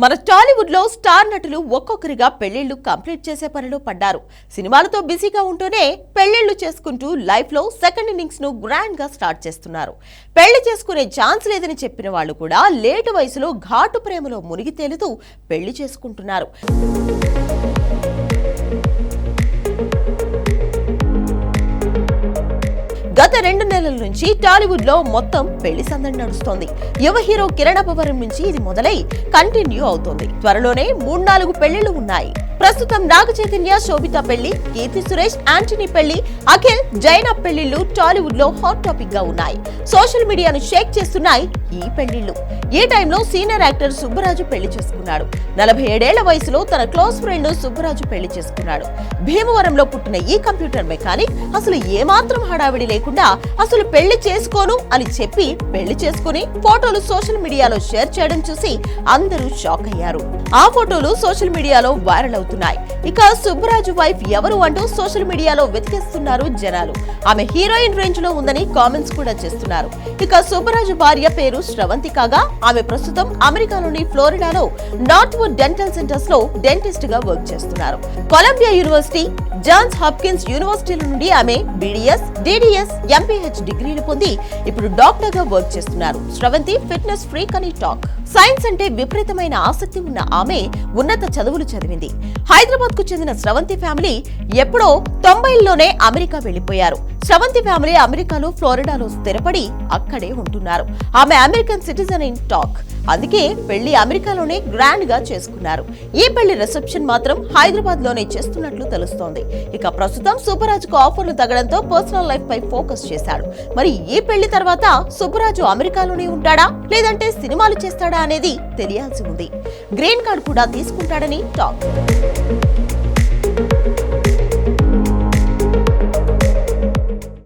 మన టాలీవుడ్లో స్టార్ నటులు ఒక్కొక్కరిగా పెళ్ళిళ్ళు కంప్లీట్ చేసే పనిలో పడ్డారు. సినిమాలతో బిజీగా ఉంటూనే పెళ్ళిళ్ళు చేసుకుంటూ లైఫ్లో సెకండ్ ఇన్నింగ్స్ను గ్రాండ్గా స్టార్ట్ చేస్తున్నారు. పెళ్ళి చేసుకునే ఛాన్స్ లేదని చెప్పిన వాళ్ళు కూడా లేటు వయసులో ఘాటు ప్రేమలో మునిగి తేలుతూ పెళ్ళి చేసుకుంటున్నారు. గత రెండు నెలల నుంచి టాలీవుడ్లో మొత్తం పెళ్ళి సందడి నడుస్తోంది. యువ హీరో కిరణ్ అపవరం నుంచి ఇది మొదలై కంటిన్యూ అవుతోంది. త్వరలోనే మూడు నాలుగు పెళ్ళిళ్ళు ఉన్నాయి. ప్రస్తుతం నాగ చైతన్య శోభిత పెళ్ళి కీర్తి సురేష్ యాంటనీ పెళ్ళి అఖిల్ జైన పెళ్ళిళ్ళు టాలీవుడ్లో హాట్ టాపిక్గా ఉన్నాయి. సోషల్ మీడియాను షేక్ చేస్తున్నాయి ఈ పెళ్ళిళ్ళు ఈ టైంలో సీనియర్ యాక్టర్ సుబ్బరాజు పెళ్ళి చేసుకున్నాడు? నలభై ఏడేళ్ళ వయసులో తన క్లోజ్ ఫ్రెండ్ సుబ్బరాజు పెళ్ళి చేసుకున్నాడు. భీమవరంలో పుట్టిన ఈ కంప్యూటర్ మెకానిక్ అసలు ఏమాత్రం హడావిడి లేకుండా అసలు పెళ్ళి చేసుకోను అని చెప్పి పెళ్ళి చేసుకుని ఫోటోలు సోషల్ మీడియాలో షేర్ చేయడం చూసి అందరూ షాక్ అయ్యారు. ఆ ఫోటోలు సోషల్ మీడియాలో వైరల్ అవుతున్నాయి. ఇక సుబ్బరాజు వైఫ్ ఎవరు అంటూ సోషల్ మీడియాలో వెతికేస్తున్నారు జనాలు. ఆమె హీరోయిన్ రేంజ్లో ఉందని కామెంట్స్ కూడా చేస్తున్నారు. ఇక సుబ్బరాజు భార్య పేరు శ్రవంతి కాగా ఆమె ప్రస్తుతం అమెరికాలోని ఫ్లోరిడాలో నార్త్ వుడ్ డెంటల్ సెంటర్స్లో డెంటిస్ట్గా వర్క్ చేస్తున్నారు. కొలంబియా యూనివర్సిటీ జాన్స్ హాప్కిన్స్ యూనివర్సిటీల నుండి ఆమె బీడీఎస్ డిడిఎస్ ఎంపీహెచ్ డిగ్రీలు పొంది ఇప్పుడు డాక్టర్గా వర్క్ చేస్తున్నారు. శ్రవంతి ఫిట్నెస్ ఫ్రీక్ అని టాక్. సైన్స్ అంటే విపరీతమైన ఆసక్తి ఉన్న ఆమె ఉన్నత చదువులు చదివింది. హైదరాబాద్కు చెందిన స్రవంతి ఫ్యామిలీ ఎప్పుడో తొంభైల్లోనే అమెరికా వెళ్ళిపోయారు స్రవంతి ఫ్యామిలీ అమెరికాలో ఫ్లోరిడాలో స్థిరపడి అక్కడే ఉంటున్నారు. ఆమె అమెరికన్ సిటిజన్ ఇన్ టాక్. అందుకే పెళ్ళి అమెరికాలోనే గ్రాండ్గా చేసుకున్నారు. ఈ పెళ్ళి రిసెప్షన్ మాత్రం హైదరాబాద్లోనే చేస్తున్నట్లు తెలుస్తోంది. ఇక ప్రస్తుతం సుబ్బరాజుకు ఆఫర్లు తగ్గడంతో పర్సనల్ లైఫ్ పై ఫోకస్ చేశాడు. మరి ఈ పెళ్ళి తర్వాత సుబ్బరాజు అమెరికాలోనే ఉంటాడా? లేదంటే సినిమాలు చేస్తాడా అనేది తెలియాల్సి ఉంది. గ్రీన్ కార్డ్ కూడా తీసుకుంటాడని టాక్.